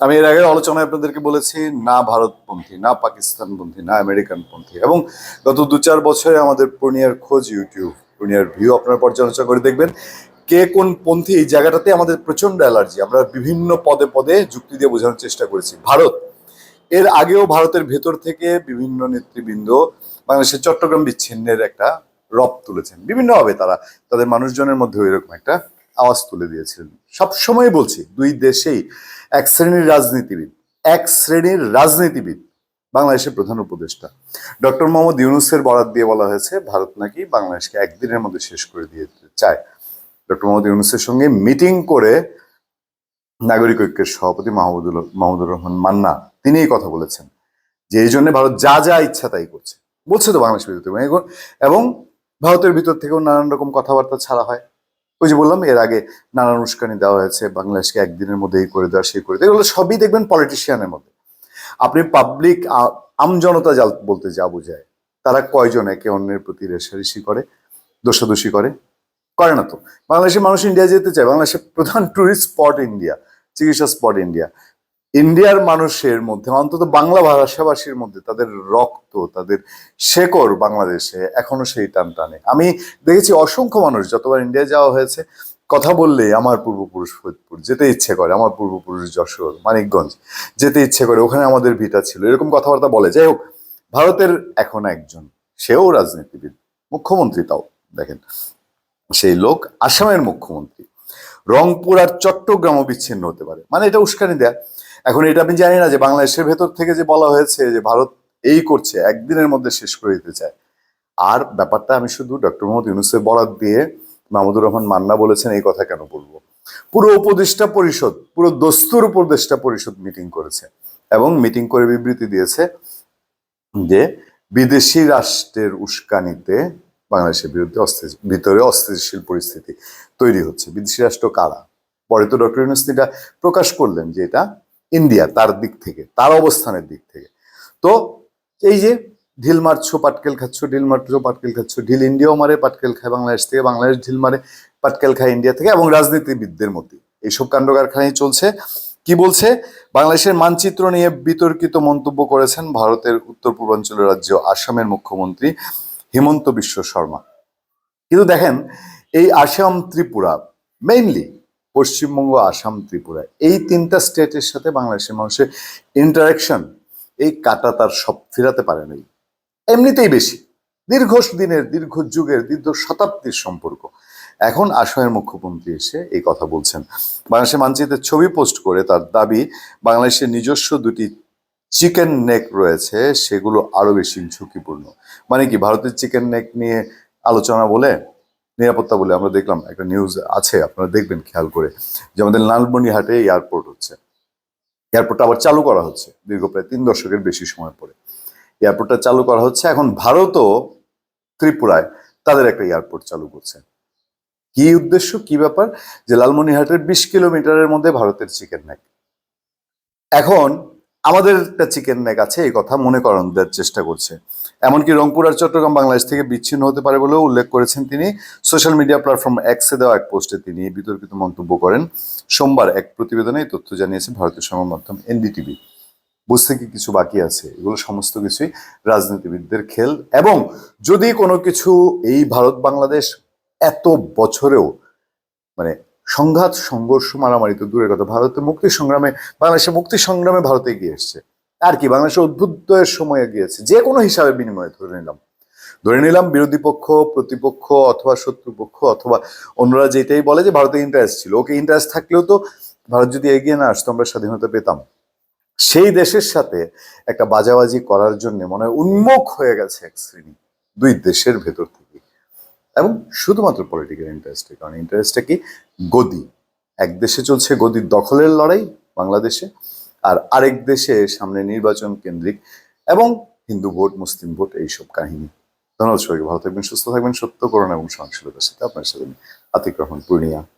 আমি এর আগে আলোচনায় আপনাদেরকে বলেছি, না ভারতপন্থী, না পাকিস্তানপন্থী, না আমেরিকানপন্থী এবং গত দু চার বছরে আমাদের পূর্ণিয়ার খোঁজ ইউটিউব পূর্ণিয়ার ভিউ আপনারা পর্যালোচনা করে দেখবেন কে কোন পন্থী এই জায়গাটাতে আমাদের প্রচণ্ড অ্যালার্জি। আমরা বিভিন্ন পদে পদে যুক্তি দিয়ে বোঝানোর চেষ্টা করেছি। ভারত, এর আগেও ভারতের ভেতর থেকে বিভিন্ন নেতৃবৃন্দ বাংলাদেশের চট্টগ্রাম বিচ্ছিন্নের একটা রব তুলেছেন। বিভিন্নভাবে তারা, তাদের মানুষজনের মধ্যে এরকম একটা আওয়াজ তুলে দিয়েছিলেন। সবসময় বলছি, দুই দেশেই এক শ্রেণির রাজনীতিবিদ, এক শ্রেণির রাজনীতিবিদ বাংলাদেশের প্রধান উপদেষ্টা। ডক্টর মোহাম্মদ ইউনুসের বরাদ দিয়ে বলা হয়েছে, ভারত নাকি বাংলাদেশকে একদিনের মধ্যে শেষ করে দিয়ে চায়। ডক্টর মোহাম্মদ ইউনুসের সঙ্গে মিটিং করে নাগরিক ঐক্যের সভাপতি মাহমুদুল মাহমুদুর রহমান মান্না তিনি এই কথা বলেছেন যে এই জন্য ভারত যা যা ইচ্ছা তাই করছে। বলছে তো বাংলাদেশের ভিতর এবং ভারতের ভিতর থেকেও নানান রকম কথাবার্তা ছাড়া হয়। ওই যে বললাম, এর আগে নানান উস্কানি দেওয়া হয়েছে, বাংলাদেশকে একদিনের মধ্যে এই করে দেওয়া, সেই করে দেওয়া, এগুলো সবই দেখবেন পলিটিশিয়ানের মধ্যে। আপনি পাবলিক আমজনতা যা বলতে যা বোঝায়, তারা কয়জন একে অন্যের প্রতি রেশারেশি করে, দোষাদোষি করে? করে না তো। বাংলাদেশের মানুষ ইন্ডিয়া যেতে চায়, বাংলাদেশের প্রধান টুরিস্ট স্পট ইন্ডিয়া চিকিৎসা স্পট ইন্ডিয়া ইন্ডিয়ার মানুষের মধ্যে, অন্তত বাংলা ভাষাভাষীর মধ্যে তাদের রক্ত, তাদের শেকড় বাংলাদেশে এখনও সেই টান টানে আমি দেখেছি অসংখ্য মানুষ যতবার ইন্ডিয়া যাওয়া হয়েছে, কথা বললে আমার পূর্বপুরুষ ফরিদপুর যেতে ইচ্ছে করে, আমার পূর্বপুরুষ যশোর, মানিকগঞ্জ যেতে ইচ্ছে করে, ওখানে আমাদের ভিটা ছিল, এরকম কথাবার্তা বলে। যাই হোক, ভারতের এখন একজন, সেও রাজনীতিবিদ, মুখ্যমন্ত্রী তাও, দেখেন, সেই লোক আসামের মুখ্যমন্ত্রী। রংপুর আর চট্টগ্রামও বিচ্ছিন্ন হতে পারে। মানে এটা উস্কানি দেয়া। এখন এটা আমি জানি না যে বাংলাদেশের ভেতর থেকে যে বলা হয়েছে যে ভারত এই করছে, একদিনের মধ্যে শেষ করে দিতে চায়। আর ব্যাপারটা আমি শুধু ডক্টর মোহাম্মদ ইউনুসের বরাদ দিয়ে মাহমুদুর রহমান মান্না বলেছেন, এই কথা কেন বলব? পুরো উপদেষ্টা পরিষদ, পুরো দস্তুর উপদেষ্টা পরিষদ মিটিং করেছে এবং মিটিং করে বিবৃতি দিয়েছে যে বিদেশি রাষ্ট্রের উস্কানিতে বাংলাদেশের বিরুদ্ধে অস্থির ভিতরে অস্থিতিশীল পরিস্থিতি তৈরি হচ্ছে। বিদেশি রাষ্ট্র কারা? পরে তো ডক্টর ইউনুস প্রকাশ করলেন যে এটা ইন্ডিয়া, তার দিক থেকে, তার অবস্থানের দিক থেকে। তো এই যে ঢিল মারছো, পাটকেল খাচ্ছ, ঢিল মারছো, পাটকেল খাচ্ছ, ঢিল ইন্ডিয়াও মারে, পাটকেল খায় বাংলাদেশ থেকে, বাংলাদেশ ঢিল মারে, পাটকেল খায় ইন্ডিয়া থেকে এবং রাজনীতিবিদদের মধ্যে। এইসব কাণ্ড কারখানাই চলছে। কি বলছে? বাংলাদেশের মানচিত্র নিয়ে বিতর্কিত মন্তব্য করেছেন ভারতের উত্তর পূর্বাঞ্চলের রাজ্য আসামের মুখ্যমন্ত্রী হিমন্ত বিশ্ব শর্মা। কিন্তু দেখেন, এই আসাম ত্রিপুরা মেইনলি পশ্চিমবঙ্গ, আসাম, ত্রিপুরা, এই তিনটা স্টেটের সাথে বাংলাদেশের মানুষের ইন্টারাকশন এই কাটা তার সব ফেরাতে পারে নাই। এমনিতেই বেশি। দীর্ঘ দিনের, দীর্ঘ যুগের, দীর্ঘ শতাব্দীর সম্পর্ক। এখন আসামের মুখ্যমন্ত্রী এসে এই কথা বলছেন। বাংলাদেশের মানচিত্রের ছবি পোস্ট করে তার দাবি, বাংলাদেশের নিজস্ব দুটি চিকেন নেক রয়েছে, সেগুলো আরও বেশি ঝুঁকিপূর্ণ। মানে কি, ভারতের চিকেন নেক নিয়ে আলোচনা বলে? নিরাপত্তা বলে আমরা দেখলাম একটা নিউজ আছে, আপনারা দেখবেন খেয়াল করে, যে আমাদের লালমনিহাটে এয়ারপোর্ট হচ্ছে। এয়ারপোর্টটা আবার চালু করা হচ্ছে, দীর্ঘ প্রায় তিন দশকের বেশি সময় পরে। এয়ারপোর্টটা চালু করা হচ্ছে, এখন ভারতও ত্রিপুরায় তাদের একটা এয়ারপোর্ট চালু করছে। কি উদ্দেশ্য, কি ব্যাপার? যে লালমনিহাটের বিশ কিলোমিটারের মধ্যে ভারতের চিকেন নেক এখন আমাদের একটা চিকেন নেক আছে, এই কথা মনে করান দেওয়ার চেষ্টা করছে। এমনকি রংপুর আর চট্টগ্রাম বাংলাদেশ থেকে বিচ্ছিন্ন হতে পারে বলেও উল্লেখ করেছেন তিনি। সোশ্যাল মিডিয়া প্ল্যাটফর্ম এক্সে দেওয়া এক পোস্টে তিনি বিতর্কিত মন্তব্য করেন। সোমবার এক প্রতিবেদনে এই তথ্য জানিয়েছে ভারতীয় সংবাদ মাধ্যম এনডিটিভি। বুঝতে কি কিছু বাকি আছে? এগুলো সমস্ত কিছুই রাজনীতিবিদদের খেল। এবং যদি কোনো কিছু এই ভারত বাংলাদেশ এত বছরেও মানে সংঘাত, সংঘর্ষ মারামারি তো দূরের কথা। ভারতের মুক্তি সংগ্রামে বাংলাদেশের মুক্তি সংগ্রামে ভারত এগিয়ে এসছে। আর কি, বাংলাদেশের উদ্বুদ্ধের সময় এগিয়ে এসছে। যে কোনো হিসাবে বিনিময়ে ধরে নিলাম। ধরে নিলাম বিরোধী পক্ষ, প্রতিপক্ষ অথবা শত্রুপক্ষ অথবা অন্যরা যেটাই বলে যে ভারতের ইন্টারেস্ট ছিল। ওকে ইন্টারেস্ট থাকলেও তো ভারত যদি এগিয়ে না আসতো, আমরা স্বাধীনতা পেতাম। সেই দেশের সাথে একটা বাজাবাজি করার জন্য মনে হয় উন্মুখ হয়ে গেছে এক শ্রেণি। দুই দেশের ভেতর থেকে। এবং শুধুমাত্র পলিটিক্যাল ইন্টারেস্টে কারণ ইন্টারেস্টটা কি? গদি। এক দেশে চলছে গদির দখলের লড়াই, বাংলাদেশে। আর আরেক দেশে সামনে নির্বাচন কেন্দ্রিক এবং হিন্দু ভোট, মুসলিম ভোট, এইসব কাহিনী। ধন্যবাদ সবাইকে, ভালো থাকবেন, সুস্থ থাকবেন, সত্য করুন এবং সহনশীলতার সাথে। আপনার সাথে আতিক রহমান, পূর্ণিয়া।